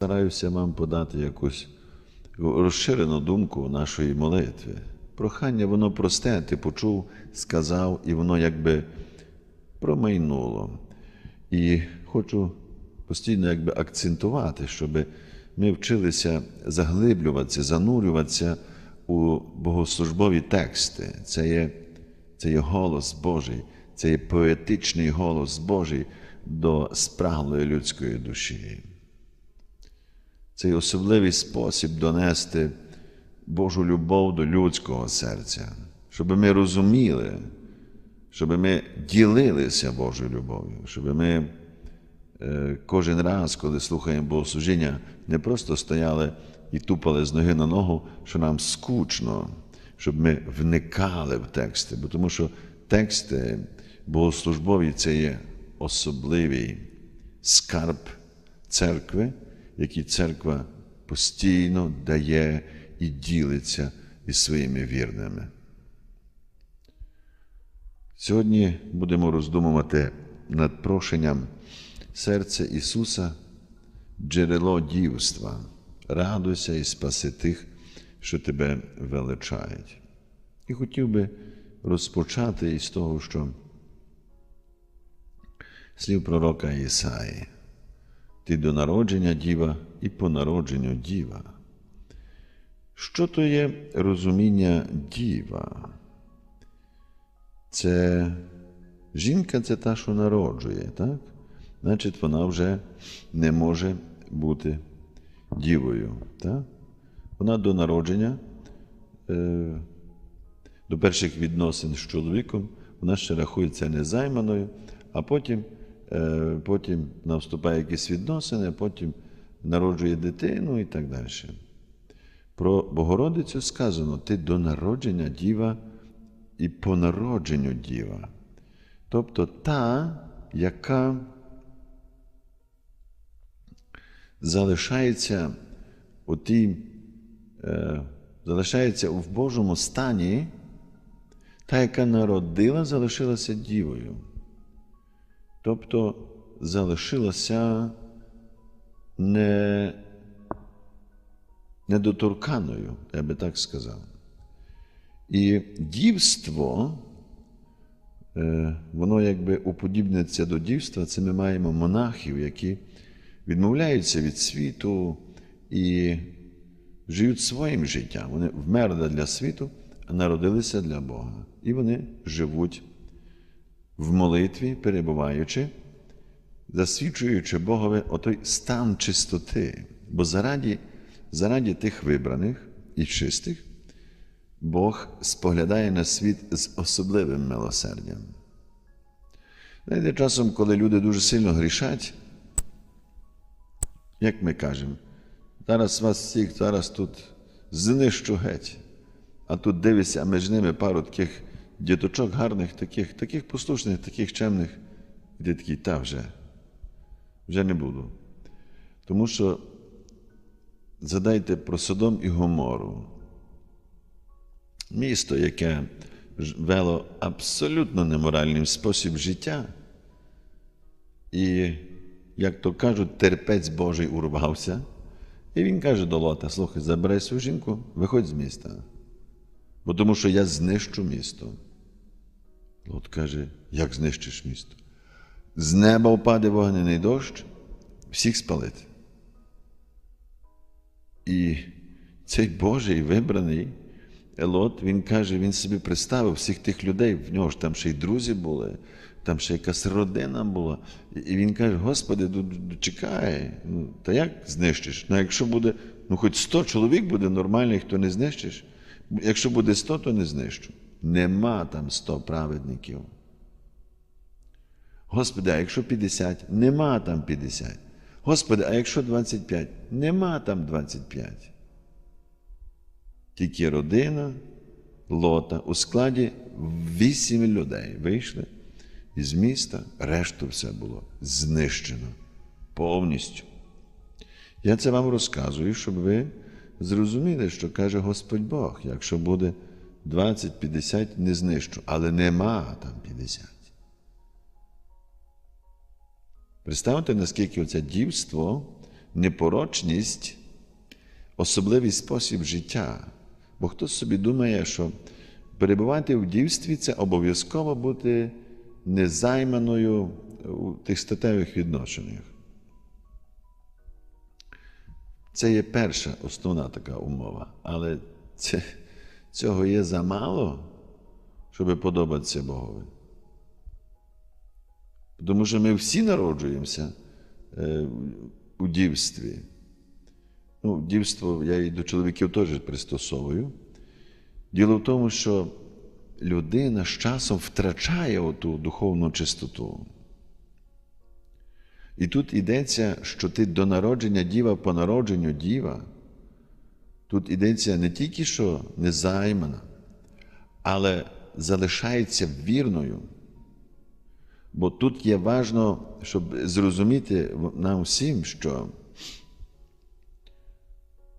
Стараюся вам подати якусь розширену думку нашої молитви. Прохання, воно просте, ти почув, сказав, і воно якби промайнуло. І хочу постійно якби акцентувати, щоб ми вчилися заглиблюватися, занурюватися у богослужбові тексти. Це є, це є голос Божий, це є поетичний голос Божий до спраглої людської душі. Цей особливий спосіб донести Божу любов до людського серця, щоб ми розуміли, щоб ми ділилися Божою любов'ю, щоб ми е, кожен раз, коли слухаємо Богослужіння, не просто стояли і тупали з ноги на ногу, що нам скучно, щоб ми вникали в тексти, бо тому що тексти богослужбові це є особливий скарб церкви, який церква постійно дає і ділиться із своїми вірними. Сьогодні будемо роздумувати над прошенням серця Ісуса, джерело дівства. Радуйся і спаси тих, що тебе величають. І хотів би розпочати із того, що слів пророка Ісаї. Ти до народження діва і по народженню діва. Що то є розуміння діва? Це жінка це та, що народжує, так? Значить, вона вже не може бути дівою. Так? Вона до народження, е, до перших відносин з чоловіком, вона ще рахується незайманою, а потім, потім вона вступає в якісь відносини, потім народжує дитину і так далі. Про Богородицю сказано: ти до народження діва і по народженню діва. Тобто та, яка залишається у тій, е, залишається в Божому стані, та, яка народила, залишилася дівою. Тобто залишилася не недоторканою, я би так сказав. І дівство, е, воно якби уподібниться до дівства, це ми маємо монахів, які відмовляються від світу і живуть своїм життям. Вони вмерли для світу, а народилися для Бога. І вони живуть в молитві, перебуваючи, засвідчуючи Богові отой стан чистоти. Бо зараді, зараді тих вибраних і чистих Бог споглядає на світ з особливим милосердям. Знаєте, часом, коли люди дуже сильно грішать, як ми кажемо, зараз вас всіх зараз тут знищу геть, а тут дивишся, а між ними пару таких діточок гарних, таких, таких послушних, таких чемних, і такий, та вже, вже не буду. Тому що згадайте про Содом і Гомору. Місто, яке вело абсолютно неморальний спосіб життя, і, як то кажуть, терпець Божий урвався. І він каже до Лота: слухай, забирай свою жінку, виходь з міста, бо тому що я знищу місто. Лот каже, як знищиш місто? З неба впаде вогняний дощ, всіх спалить. І цей Божий вибраний Елот, він каже, він собі представив всіх тих людей, в нього ж там ще й друзі були, там ще якась родина була. І він каже: Господи, чекай, ну, та як знищиш? Ну, якщо буде, ну хоч 100 чоловік буде нормальних, то не знищиш. Якщо буде 100, то не знищу. Нема там 100 праведників. Господи, а якщо 50, нема там 50. Господи, а якщо 25, нема там 25. Тільки родина лота у складі вісім людей вийшли із міста, решту все було знищено повністю. Я це вам розказую, щоб ви зрозуміли, що каже Господь Бог, якщо буде 20-50, не знищу, але нема там 50. Представте, наскільки оце дівство непорочність особливий спосіб життя. Бо хтось собі думає, що перебувати в дівстві це обов'язково бути незайманою у тих статевих відношеннях. Це є перша основна така умова. Але це, цього є замало, щоб подобатися Богові. Тому що ми всі народжуємося е, у дівстві. Ну, дівство я і до чоловіків теж пристосовую. Діло в тому, що людина з часом втрачає оту духовну чистоту. І тут йдеться, що ти до народження діва по народженню діва. Тут йдеться не тільки що незаймана, але залишається вірною. Бо тут є важно, щоб зрозуміти нам всім, що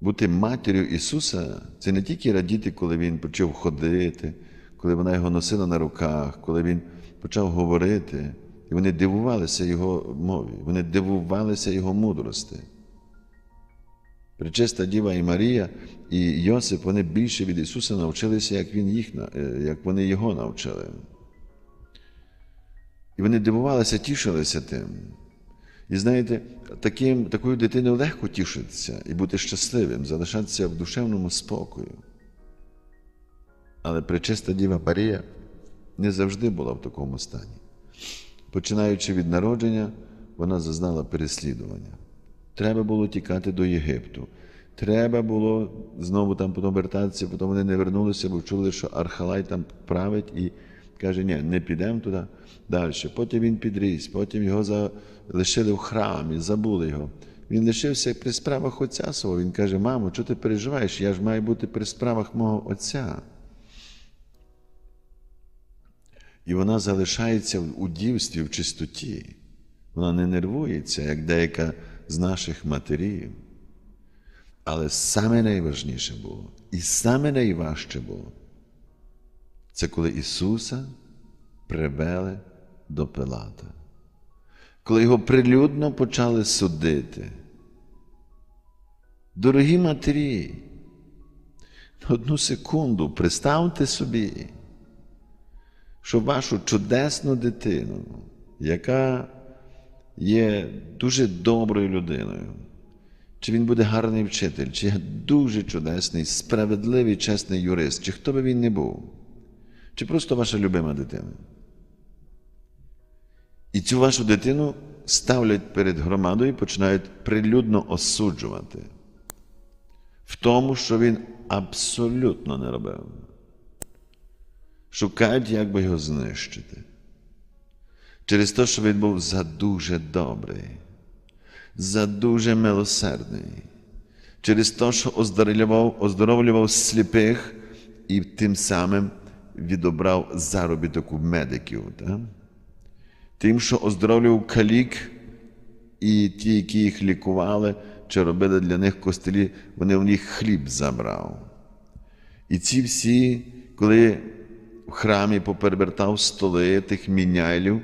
бути матір'ю Ісуса це не тільки радіти, коли Він почав ходити, коли вона його носила на руках, коли Він почав говорити. І вони дивувалися Його мові, вони дивувалися Його мудрості. Пречиста Діва і Марія і Йосип вони більше від Ісуса навчилися, як він їх, як вони Його навчили. І вони дивувалися, тішилися тим. І знаєте, таким, такою дитиною легко тішитися і бути щасливим, залишатися в душевному спокою. Але пречиста Діва Марія не завжди була в такому стані. Починаючи від народження, вона зазнала переслідування. Треба було тікати до Єгипту. Треба було знову там потім вертатися, потім вони не вернулися, бо чули, що Архалай там править і каже, ні, не підемо туди далі. Потім він підріс, потім його залишили в храмі, забули його. Він лишився при справах отця свого. Він каже, мамо, чого ти переживаєш? Я ж маю бути при справах мого отця. І вона залишається у дівстві, в чистоті. Вона не нервується, як деяка з наших матерів. Але саме найважніше було, і саме найважче було, це коли Ісуса привели до Пилата, коли його прилюдно почали судити. Дорогі матері, на одну секунду представте собі що вашу чудесну дитину, яка є дуже доброю людиною, чи він буде гарний вчитель, чи дуже чудесний, справедливий, чесний юрист, чи хто би він не був, чи просто ваша любима дитина. І цю вашу дитину ставлять перед громадою і починають прилюдно осуджувати в тому, що він абсолютно не робив шукають, як би його знищити. Через те, що він був задуже добрий, задуже милосердний, через те, що оздоровлював, оздоровлював сліпих і тим самим відобрав заробіток у медиків. Так? Тим, що оздоровлював калік, і ті, які їх лікували, чи робили для них костелі, вони в них хліб забрав. І ці всі, коли в храмі поперевертав столи тих міняйлів,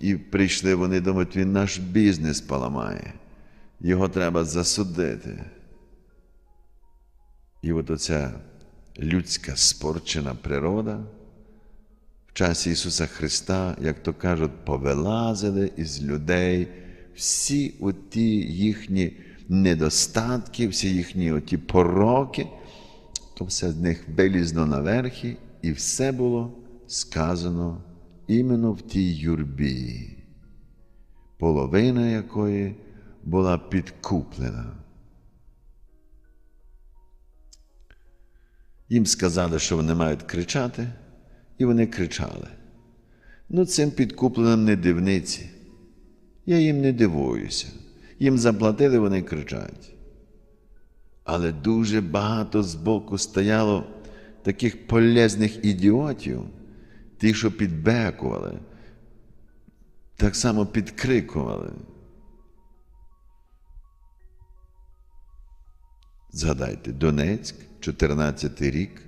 і прийшли вони думають, він наш бізнес поламає. Його треба засудити. І от оця людська спорчена природа в часі Ісуса Христа, як то кажуть, повилазили із людей всі оті їхні недостатки, всі їхні оті пороки, то все з них вилізно наверхи і все було сказано іменно в тій юрбі, половина якої була підкуплена. Їм сказали, що вони мають кричати, і вони кричали. Ну, цим підкупленим не дивниці. Я їм не дивуюся. Їм заплатили, вони кричать. Але дуже багато збоку стояло таких полезних ідіотів, ті, що підбекували, так само підкрикували. Згадайте, Донецьк, 14 рік,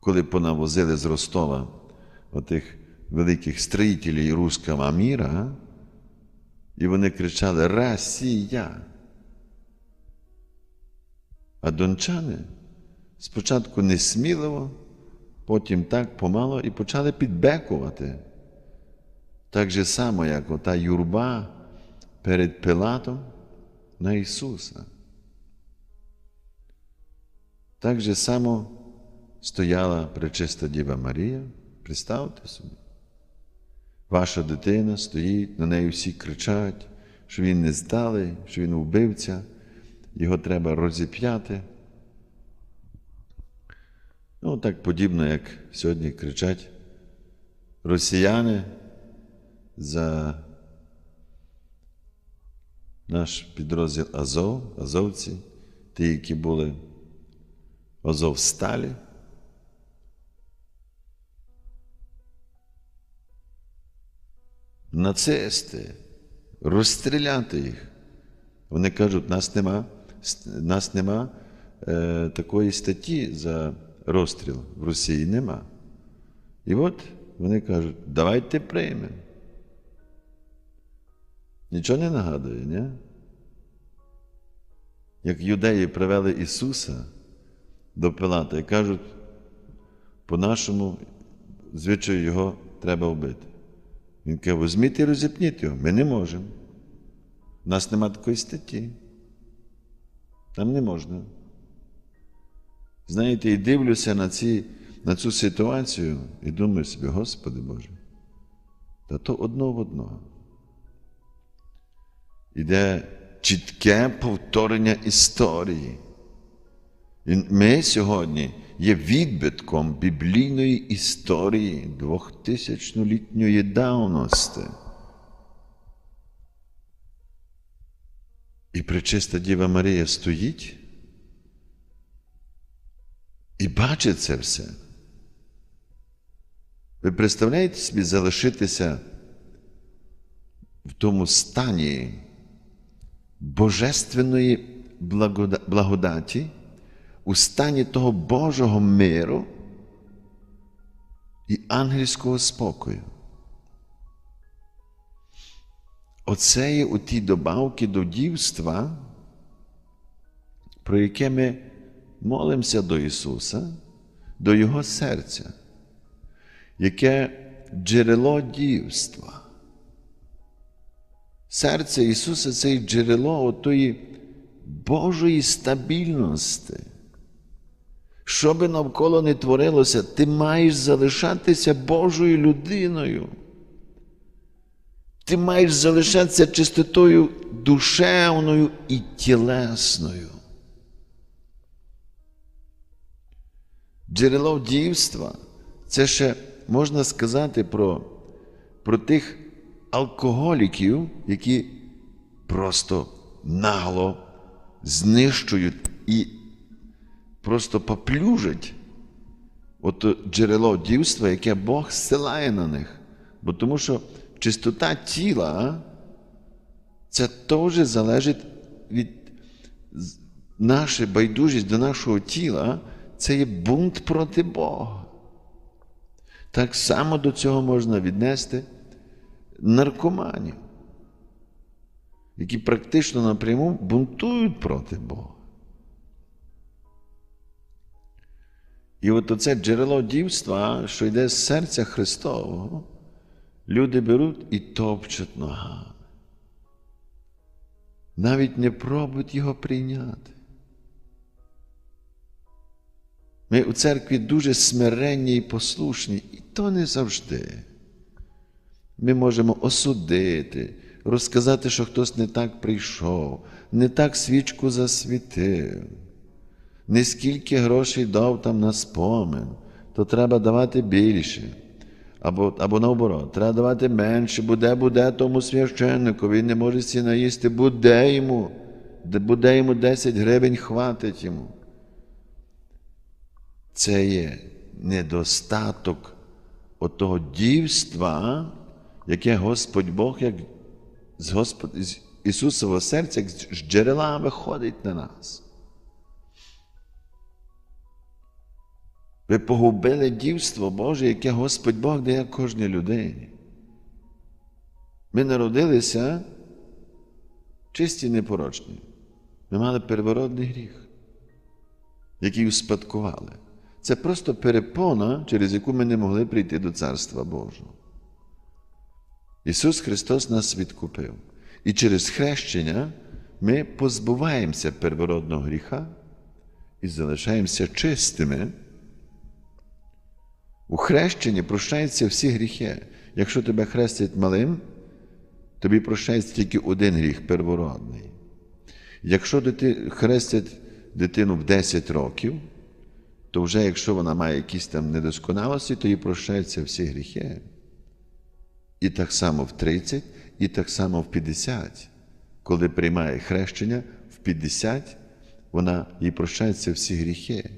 коли понавозили з Ростова отих великих строїтелів руського міра, І вони кричали Росія. А дончани спочатку несміливо, потім так помало і почали підбекувати. Так же само, як ота юрба перед Пилатом на Ісуса. Так же само стояла пречиста Діва Марія. Представте собі. Ваша дитина стоїть, на неї всі кричать, що він не здалий, що він вбивця, його треба розіп'яти. Ну, так подібно, як сьогодні кричать росіяни за наш підрозділ Азов, азовці, ті, які були в Азовсталі. Нацисти, розстріляти їх. Вони кажуть, нас нема, нас нема е, такої статті за розстріл в Росії нема. І от вони кажуть, давайте приймемо. Нічого не нагадує, ні? Як юдеї привели Ісуса до Пилата і кажуть, по-нашому звичаю його треба вбити. Він каже, візьміть і розіпніть його. Ми не можемо. У нас нема такої статті. Там не можна. Знаєте, і дивлюся на, ці, на цю ситуацію і думаю собі, Господи Боже, та то одно в одного. Іде чітке повторення історії. І ми сьогодні є відбитком біблійної історії двохтисячнолітньої давності. І пречиста Діва Марія стоїть і бачить це все. Ви представляєте собі залишитися в тому стані божественної благодаті, у стані того Божого миру і ангельського спокою. Оце є у ті добавки до дівства, про яке ми молимося до Ісуса, до Його серця, яке джерело дівства. Серце Ісуса це джерело отої Божої стабільності. Що би навколо не творилося, ти маєш залишатися Божою людиною. Ти маєш залишатися чистотою душевною і тілесною. Джерело дівства це ще можна сказати про, про тих алкоголіків, які просто нагло знищують і просто поплюжать от джерело дівства, яке Бог зсилає на них. Бо тому що чистота тіла це теж залежить від наша байдужість до нашого тіла, це є бунт проти Бога. Так само до цього можна віднести наркоманів, які практично напряму бунтують проти Бога. І от оце джерело дівства, що йде з серця Христового, люди беруть і топчуть ногами. Навіть не пробують його прийняти. Ми у церкві дуже смиренні і послушні, і то не завжди. Ми можемо осудити, розказати, що хтось не так прийшов, не так свічку засвітив, не скільки грошей дав там на спомин, то треба давати більше. Або або наоборот, треба давати менше, буде, буде тому священнику, він не може сі наїсти, буде йому, буде йому 10 гривень, хватить йому. Це є недостаток отого дівства, яке Господь Бог, як з, Господ... з Ісусового серця, як з джерела виходить на нас. Ви погубили дівство Боже, яке Господь Бог дає кожній людині. Ми народилися чисті і непорочні. Ми мали первородний гріх, який успадкували. Це просто перепона, через яку ми не могли прийти до Царства Божого. Ісус Христос нас відкупив. І через хрещення ми позбуваємося первородного гріха і залишаємося чистими. У хрещенні прощаються всі гріхи. Якщо тебе хрестять малим, тобі прощається тільки один гріх первородний. Якщо дити, хрестять дитину в 10 років, то вже якщо вона має якісь там недосконалості, то їй прощаються всі гріхи. І так само в 30, і так само в 50. Коли приймає хрещення, в 50 вона їй прощаються всі гріхи.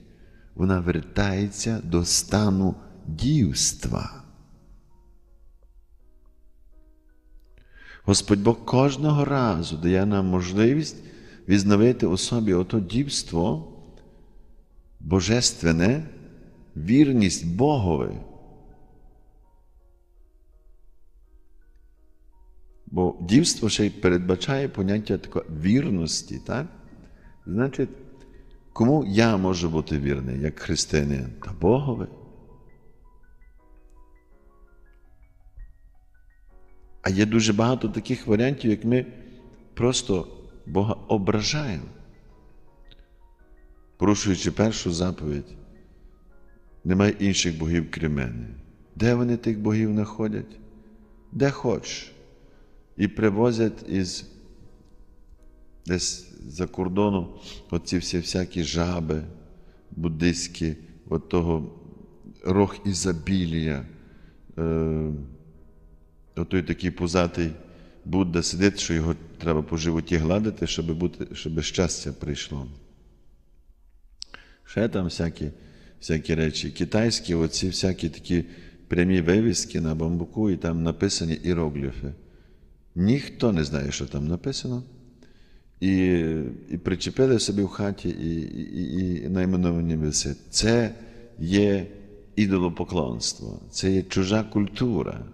Вона вертається до стану дівства. Господь Бог кожного разу дає нам можливість відновити у собі ото дівство божественне, вірність Богові. Бо дівство ще й передбачає поняття такої вірності, так? Значить, кому я можу бути вірний, як християнин? Та Богові. А є дуже багато таких варіантів, як ми просто Бога ображаємо, порушуючи першу заповідь. Немає інших богів крім мене. Де вони тих богів знаходять? Де хочеш. І привозять із десь за кордону оці всі всякі жаби буддистські, от того рог ізобілія. Е, Отой такий пузатий Будда сидить, що його треба по животі гладити, щоб бути, щоб щастя прийшло. Ще там всякі всякі речі. Китайські, оці всякі такі прямі вивіски на бамбуку, і там написані іерогліфи. Ніхто не знає, що там написано. І і причепили собі в хаті, і і, і найменовані висить. Це є ідолопоклонство, це є чужа культура.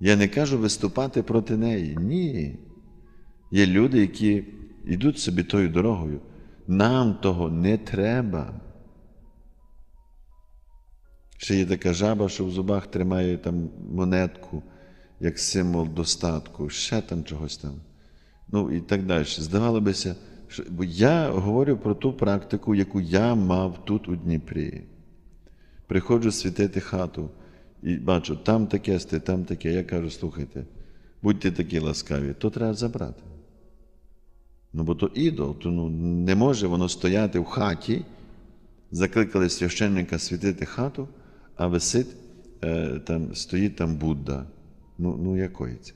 Я не кажу виступати проти неї. Ні. Є люди, які йдуть собі тою дорогою. Нам того не треба. Ще є така жаба, що в зубах тримає там монетку, як символ достатку, ще там чогось там. Ну і так далі. Здавало бися, що... бо я говорю про ту практику, яку я мав тут у Дніпрі. Приходжу світити хату. І бачу, там таке сте, там таке. Я кажу, слухайте, будьте такі ласкаві, то треба забрати. Ну, бо то ідол, то ну, не може воно стояти в хаті, закликали священника світити хату, а висить, е, там, стоїть там Будда. Ну, ну якої це?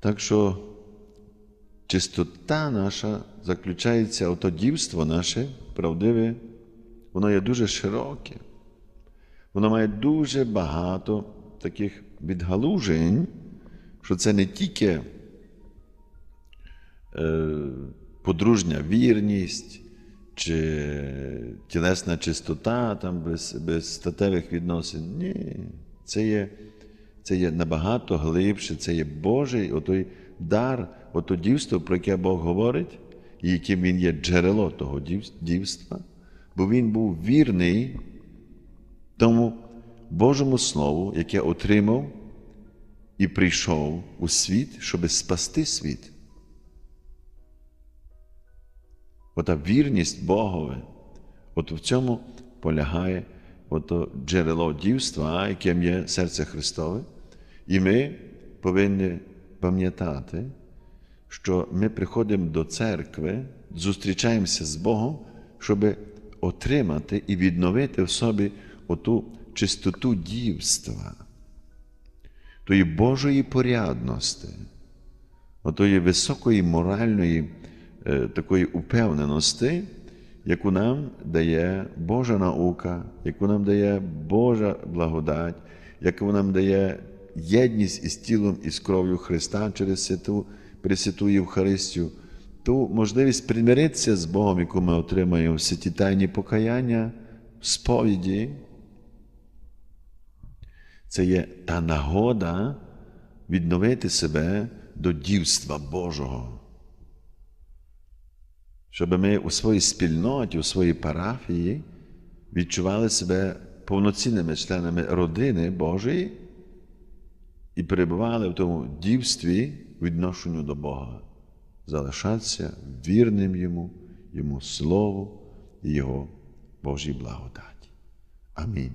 Так що чистота наша заключається, ото дівство наше правдиве воно є дуже широке, воно має дуже багато таких відгалужень, що це не тільки е, подружня вірність чи тілесна чистота там без без статевих відносин. Ні, це є це є набагато глибше, це є Божий отой дар, ото дівство, про яке Бог говорить, і яким Він є джерело того дівства бо він був вірний тому Божому Слову, яке отримав і прийшов у світ, щоб спасти світ. Ота вірність Богове, от в цьому полягає ото джерело дівства, яким є серце Христове, і ми повинні пам'ятати, що ми приходимо до церкви, зустрічаємося з Богом, щоби отримати і відновити в собі оту чистоту дівства, тої Божої порядності, отої високої моральної е, такої упевненості, яку нам дає Божа наука, яку нам дає Божа благодать, яку нам дає єдність із тілом і з кров'ю Христа через святу Пресвяту Євхаристію ту можливість примиритися з Богом, яку ми отримаємо в святі тайні покаяння, сповіді. Це є та нагода відновити себе до дівства Божого. Щоб ми у своїй спільноті, у своїй парафії відчували себе повноцінними членами родини Божої і перебували в тому дівстві відношенню до Бога, залишатися вірним Йому, Йому Слову і Його Божій благодаті. Амінь.